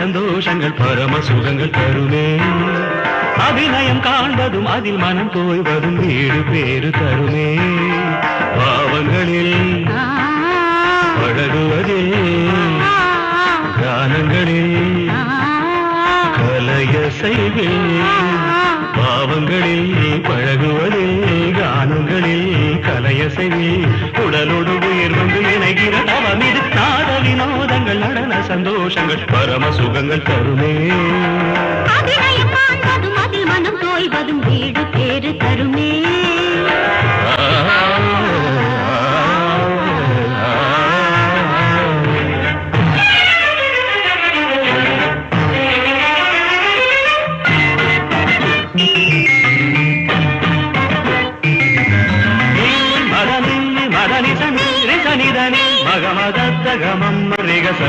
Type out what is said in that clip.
சந்தோஷங்கள் பரம சுகங்கள் தருமே. அபிநயம் காண்பதும் அதில் மனம் போய்வதும் வீடு பேரு தருமே. பாவங்களில் பழகுவதில் கானங்களில் கலைய செய்வில் பாவங்களில் பழகுவதில் கானங்களில் கலைய செய்வில் உடலோடு சந்தோஷங்கள் பரம சுகங்கள் தருமே. அதில் மனம் தோய்வதும் வீடு பேறு தருமே. மதனில்லி மதனி சனி சனிதனி. మగమద గమం రిగస.